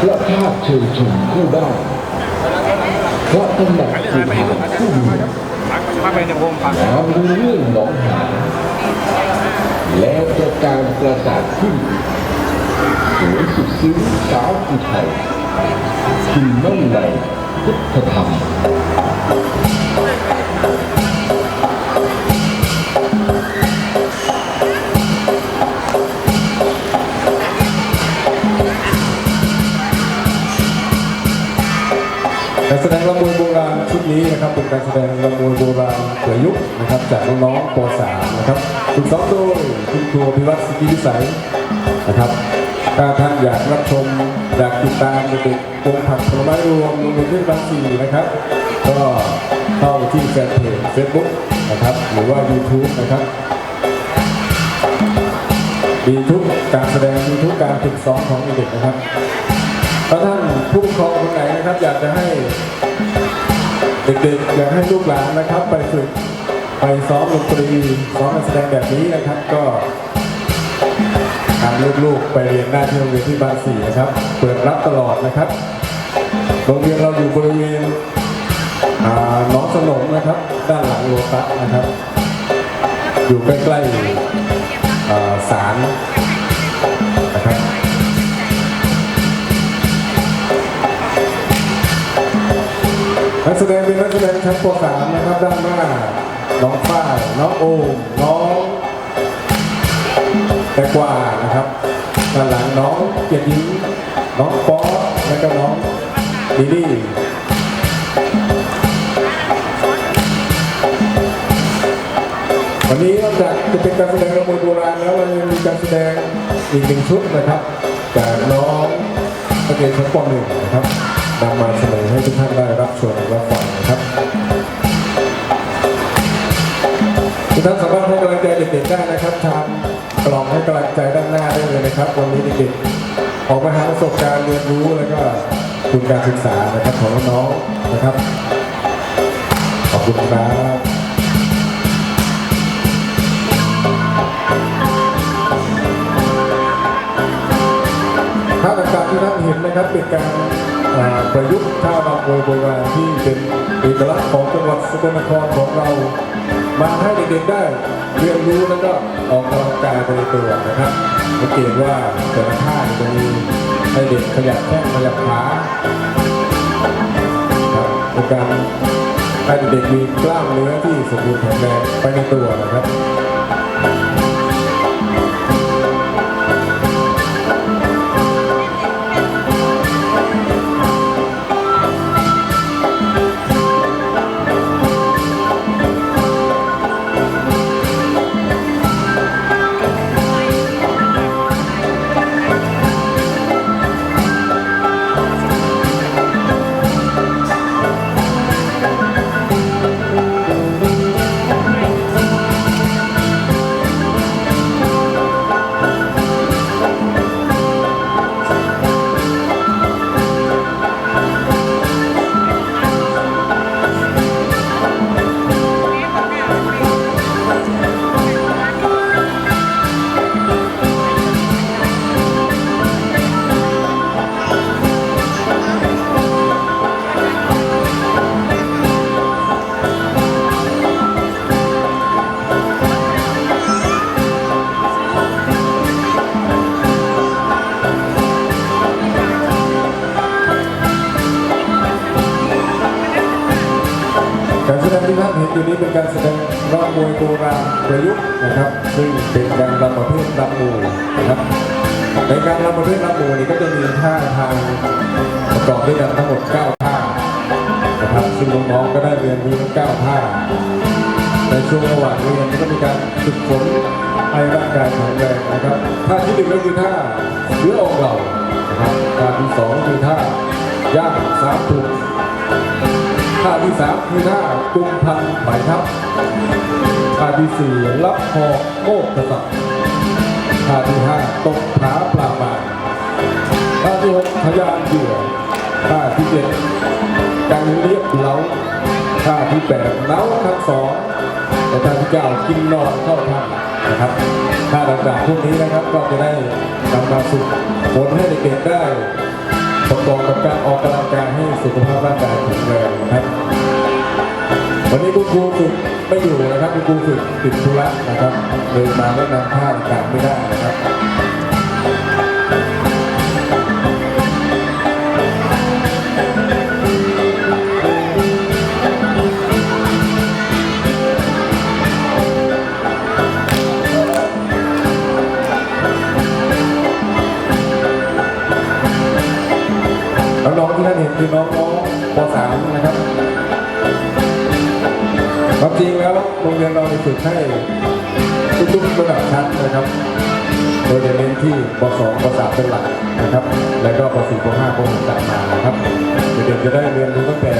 พระธาตุเชิงชุมคู่ได้พระตำหนักภูผาคู่เมืองมาไปในโพงพังน้ำรู้เรื่องหนองหานแล้วประการประสาทขึ้นสวยสุดซึ้งสาวอุทัยกินน้ำในพุทธธรรม การแสดงละมวยโบราณชุดนี้นะครับเป็นการแสดงละมวยโบราณเผื่อยุคนะครับจากน้องๆป .3 นะครับฝึกซ้อมโดยคุณครูพิวัตรสิทธิวิสัยนะครับถ้าท่านอยากรับชมอยากติดตามเด็กๆวงผักผลไม้รวมโรงเรียนเทศบาลสี่นะครับ ก็เข้าที่แฟนเพจเฟซบุ๊กนะครับหรือว่า YouTube นะครับมีทุกการแสดงมีทุกการฝึกซ้อมของเด็กๆนะครับ ถ้าท่านผู้ปกครองคนไหนนะครับ อยากจะให้เด็กๆอยากให้ลูกหลานนะครับ ไปฝึกไปซ้อมดนตรีซ้อมการแสดงแบบนี้นะครับ ก็ทำลูกๆไปเรียนได้ที่โรงเรียนที่บางสี่นะครับ เปิดรับตลอดนะครับโรงเรียนเราอยู่บริเวณน้องสนมนะครับ ด้านหลังโลตัสนะครับ อยู่ใกล้ๆศาลนะครับ นักแสดงเป็นนักแสดงชั้นป .3 นะครับด้านหน้า น้องฝ้ายน้องโอมน้องแตงกวานะครับด้านหลังน้องเกียรติยิ้มน้องป๊อปและก็น้องดีดีวันนี้นอกจากจะเป็นการแสดงระมวยโบราณแล้วเรายังมีการแสดงอีกหนึ่งชุดนะครับ จากน้องนักเรียนชั้นป .1 นะครับ นำมาเสนอให้ทุกท่านได้รับชมรับฟังนะครับทุกท่านสามารถให้กำลังใจเด็กๆได้นะครับทางกล่องให้กำลังใจด้านหน้าได้เลยนะครับ วันนี้เด็กๆออกมาหาประสบการณ์เรียนรู้แล้วก็ทุนการศึกษานะครับของน้องๆนะครับขอบคุณครับ ห็นนะครับเป็นการประยุกต์ท่ารำมวยโบราณที่เป็นเอกลักษณ์ของจังหวัดสกลนครของเรา มาให้เด็กๆได้เรียนรู้แล้วก็ออกกำลังกายไปในตัวนะครับสังเกตว่าแต่ละท่าจะมีให้เด็กขยับแข้งขยับขาครับเป็นการให้เด็กๆมีกล้ามเนื้อที่สมบูรณ์แข็งแรงไปในตัวนะครับ ที่ท่านเห็นอยู่นี้เป็นการแสดงรอบมวยโบราณประยุกต์นะครับ ซึ่งเป็นการรำประเภทรำหมูนะครับในการรำประเภทรำหมูนี้ก็จะมีท่าทางประกอบด้วยกันทั้งหมด 9 ท่านะครับซึ่งน้องๆก็ได้เรียนรู้ทั้ง9ท่าในช่วงระหว่างเรียนก็มีการฝึกฝนให้ร่างกายแข็งแรงนะครับท่าที่หนึ่งก็คือท่าเสือออกเหล่านะครับท่าที่สองคือท่าย่างสามถุงาที่สามคือท่ากุมพันไหมทับท่าที่สี่รับหอโมกกษัตริย์ท่าที่ห้าตบขาปราบมาท่าที่หกพยานเหยื่อท่าที่เจ็ดการเรียบเล้าท่าที่แปดเล้าทั้งสองและท่าที่เก้ากินนอนเข้าทำนะครับท่าต่างๆพวกนี้นะครับก็จะได้นำมาฝึกฝนให้เด็กๆได้ ประกอบกับการออกกำลังกายให้สุขภาพร่างกายแข็งแรงนะครับ วันนี้คุณครูฝึกไม่อยู่นะครับคุณครูฝึกติดธุระนะครับเลยมาแนะนำท่าต่างไม่ได้นะครับ น้องนคือน้องป .3 นะครับความจริงแล้วโรงเรียนเราฝึกให้ทุกๆระดับชั้นนะครับ โดยจะเน้นที่ป .2 ป .3 เป็นหลักนะครับ แล้วก็ป .4 ป .5 ป .6 ตามมานะครับเด็กๆจะได้เรียนรู้ตั้งแต่